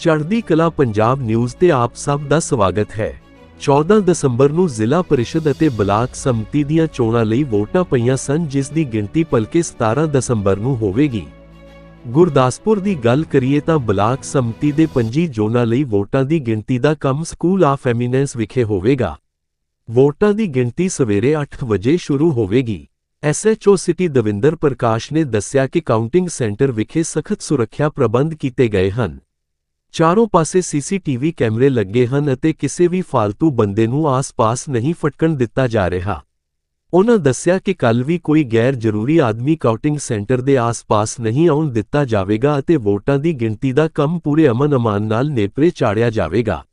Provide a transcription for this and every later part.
ਚੜ੍ਹਦੀ ਕਲਾ ਪੰਜਾਬ ਨਿਊਜ਼ ਤੇ ਆਪ ਸਭ ਦਾ ਸਵਾਗਤ ਹੈ। 14 ਦਸੰਬਰ ਨੂੰ ਜ਼ਿਲ੍ਹਾ ਪਰਿਸ਼ਦ ਅਤੇ ਬਲਾਕ ਸਮਿਤੀ ਦੀਆਂ ਚੋਣਾਂ ਲਈ ਵੋਟਾਂ ਪਈਆਂ ਸਨ, ਜਿਸ ਦੀ ਗਿਣਤੀ ਪਲਕੇ 17 ਦਸੰਬਰ ਨੂੰ ਹੋਵੇਗੀ। ਗੁਰਦਾਸਪੁਰ ਦੀ ਗੱਲ ਕਰੀਏ ਤਾਂ ਬਲਾਕ ਸਮਿਤੀ ਦੇ 25 ਜ਼ੋਨਾਂ ਲਈ ਵੋਟਾਂ ਦੀ ਗਿਣਤੀ ਦਾ ਕੰਮ ਸਕੂਲ ਆਫ ਐਮੀਨੈਂਸ ਵਿਖੇ ਹੋਵੇਗਾ। ਵੋਟਾਂ ਦੀ ਗਿਣਤੀ ਸਵੇਰੇ 8 ਵਜੇ ਸ਼ੁਰੂ ਹੋਵੇਗੀ। ਐਸਐਚਓ ਸਿਟੀ ਦਵਿੰਦਰ ਪ੍ਰਕਾਸ਼ ਨੇ ਦੱਸਿਆ ਕਿ ਕਾਊਂਟਿੰਗ ਸੈਂਟਰ ਵਿਖੇ ਸਖਤ ਸੁਰੱਖਿਆ ਪ੍ਰਬੰਧ ਕੀਤੇ ਗਏ ਹਨ। ਚਾਰੋਂ ਪਾਸੇ ਸੀਸੀਟੀਵੀ ਕੈਮਰੇ ਲੱਗੇ ਹਨ ਅਤੇ ਕਿਸੇ ਵੀ ਫਾਲਤੂ ਬੰਦੇ ਨੂੰ ਆਸ-ਪਾਸ ਨਹੀਂ ਫਟਕਣ ਦਿੱਤਾ ਜਾ ਰਿਹਾ। ਉਨ੍ਹਾਂ ਦੱਸਿਆ ਕਿ ਕੱਲ ਵੀ ਕੋਈ ਗੈਰ ਜ਼ਰੂਰੀ ਆਦਮੀ ਕਾਊਂਟਿੰਗ ਸੈਂਟਰ ਦੇ ਆਸ-ਪਾਸ ਨਹੀਂ ਆਉਣ ਦਿੱਤਾ ਜਾਵੇਗਾ ਅਤੇ ਵੋਟਾਂ ਦੀ ਗਿਣਤੀ ਦਾ ਕੰਮ ਪੂਰੇ ਅਮਨ ਅਮਾਨ ਨਾਲ ਨੇਪਰੇ ਚਾੜਿਆ ਜਾਵੇਗਾ।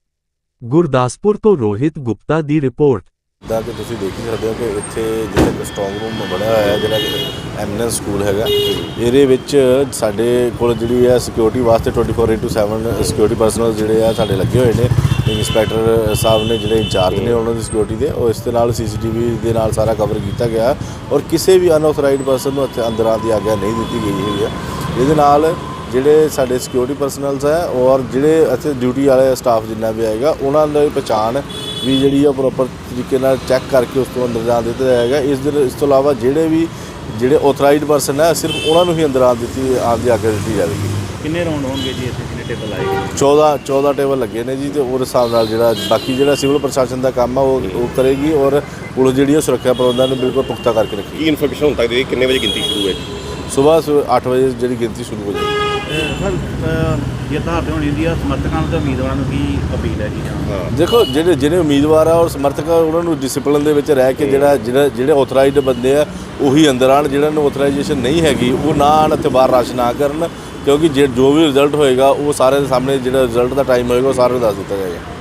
ਗੁਰਦਾਸਪੁਰ ਤੋਂ ਰੋਹਿਤ ਗੁਪਤਾ ਦੀ ਰਿਪੋਰਟ। ਜਿੱਦਾਂ ਕਿ ਤੁਸੀਂ ਦੇਖ ਹੀ ਸਕਦੇ ਹੋ ਕਿ ਇੱਥੇ ਜਿਹੜਾ ਇੱਕ ਸਟਰੋਂਗ ਰੂਮ ਬਣਿਆ ਹੋਇਆ ਹੈ, ਜਿਹੜਾ ਐਮਨੈਂਸ ਸਕੂਲ ਹੈਗਾ। ਇਹਦੇ ਵਿੱਚ ਸਾਡੇ ਕੋਲ ਜਿਹੜੀ ਹੈ ਸਿਕਿਉਰਿਟੀ ਵਾਸਤੇ 24/7 ਸਿਕਿਉਰਿਟੀ ਪਰਸਨਲ ਜਿਹੜੇ ਆ ਸਾਡੇ ਲੱਗੇ ਹੋਏ ਨੇ। ਇੰਸਪੈਕਟਰ ਸਾਹਿਬ ਨੇ ਜਿਹੜੇ ਇੰਚਾਰਜ ਨੇ ਉਹਨਾਂ ਦੀ ਸਿਕਿਉਰਿਟੀ ਦੇ ਔਰ ਇਸ ਦੇ ਨਾਲ ਸੀਸੀਟੀਵੀ ਦੇ ਨਾਲ ਸਾਰਾ ਕਵਰ ਕੀਤਾ ਗਿਆ। ਔਰ ਕਿਸੇ ਵੀ ਅਨਆਥੋਰਾਈਜ਼ਡ ਪਰਸਨ ਨੂੰ ਇੱਥੇ ਅੰਦਰ ਆਉਣ ਦੀ ਆਗਿਆ ਨਹੀਂ ਦਿੱਤੀ ਗਈ ਹੋਈ ਹੈ ਇਹਦੇ ਨਾਲ ਜਿਹੜੇ ਸਾਡੇ ਸਿਕਿਉਰਿਟੀ ਪਰਸਨਲਸ ਹੈ ਔਰ ਜਿਹੜੇ ਇੱਥੇ ਡਿਊਟੀ ਵਾਲੇ ਸਟਾਫ ਜਿੰਨਾ ਵੀ ਆਏਗਾ ਉਹਨਾਂ ਦੀ ਪਛਾਣ ਵੀ ਜਿਹੜੀ ਆ ਪ੍ਰੋਪਰ ਤਰੀਕੇ ਨਾਲ ਚੈੱਕ ਕਰਕੇ ਉਸ ਤੋਂ ਅੰਦਰ ਜਾਣ ਦਿੱਤਾ ਜਾਏਗਾ। ਇਸ ਦੇ ਇਸ ਤੋਂ ਇਲਾਵਾ ਜਿਹੜੇ ਵੀ ਜਿਹੜੇ ਆਥੋਰਾਈਜ਼ਡ ਪਰਸਨ ਹੈ ਸਿਰਫ ਉਹਨਾਂ ਨੂੰ ਹੀ ਅੰਦਰ ਆਉਣ ਦਿੱਤੀ ਆਉਣ ਦੀ ਆਗਿਆ ਦਿੱਤੀ ਜਾਵੇਗੀ। ਕਿੰਨੇ ਰਾਉਂਡ ਹੋਣਗੇ ਜੀ ਇੱਥੇ? ਕਿੰਨੇ ਟੇਬਲ ਆਏਗੇ 14 14 ਟੇਬਲ ਲੱਗੇ ਨੇ ਜੀ ਤੇ ਉਹਦੇ ਹਿਸਾਬ ਨਾਲ ਜਿਹੜਾ ਬਾਕੀ ਜਿਹੜਾ ਸਿਵਲ ਪ੍ਰਸ਼ਾਸਨ ਦਾ ਕੰਮ ਆ ਉਹ ਉਹ ਕਰੇਗੀ ਔਰ ਪੁਲਿਸ ਜਿਹੜੀ ਆ ਸੁਰੱਖਿਆ ਪ੍ਰਬੰਧਾਂ ਨੂੰ ਬਿਲਕੁਲ ਪੁਖਤਾ ਕਰਕੇ ਰੱਖੇਗੀ। ਕੀ ਇਨਫੋਰਮੇਸ਼ਨ ਹੁਣ ਤੱਕ ਦੀ ਕਿੰਨੇ ਵਜੇ ਗਿਣਤੀ ਸ਼ੁਰੂ ਹੈ ਜੀ? ਸਵੇਰ 8 ਵਜੇ ਜਿਹੜੀ ਗਿਣਤੀ ਸ਼ੁਰੂ ਹੋ ਜਾਏਗੀ। ਸਰ ਤਾਂ ਤੇ ਹੋਣੀ ਦੀ ਆ ਸਮਰਥਕਾਂ ਨੂੰ ਤੇ ਉਮੀਦਵਾਰਾਂ ਨੂੰ ਕੀ ਅਪੀਲ ਹੈ ਜੀ? ਦੇਖੋ ਜਿਹੜੇ ਜਿਹੜੇ ਉਮੀਦਵਾਰ ਆ ਔਰ ਸਮਰਥਕ ਆ ਉਹਨਾਂ ਨੂੰ ਡਿਸਪਲਿਨ ਦੇ ਵਿੱਚ ਰਹਿ ਕੇ ਜਿਹੜਾ ਜਿਹੜਾ ਜਿਹੜੇ ਆਥੋਰਾਈਜ਼ਡ ਬੰਦੇ ਆ ਉਹੀ ਅੰਦਰ ਆਣ ਜਿਹਨਾਂ ਨੂੰ ਆਥੋਰਾਈਜੇਸ਼ਨ ਨਹੀਂ ਹੈਗੀ ਉਹ ਨਾ ਆਣ ਅਤੇ ਬਾਹਰ ਰਸ਼ ਨਾ ਕਰਨ ਕਿਉਂਕਿ ਜੇ ਜੋ ਵੀ ਰਿਜ਼ਲਟ ਹੋਏਗਾ ਉਹ ਸਾਰੇ ਦੇ ਸਾਹਮਣੇ ਜਿਹੜਾ ਰਿਜ਼ਲਟ ਦਾ ਟਾਈਮ ਹੋਏਗਾ ਉਹ ਸਾਰਿਆਂ ਨੂੰ ਦੱਸ ਦਿੱਤਾ ਜਾਏਗਾ।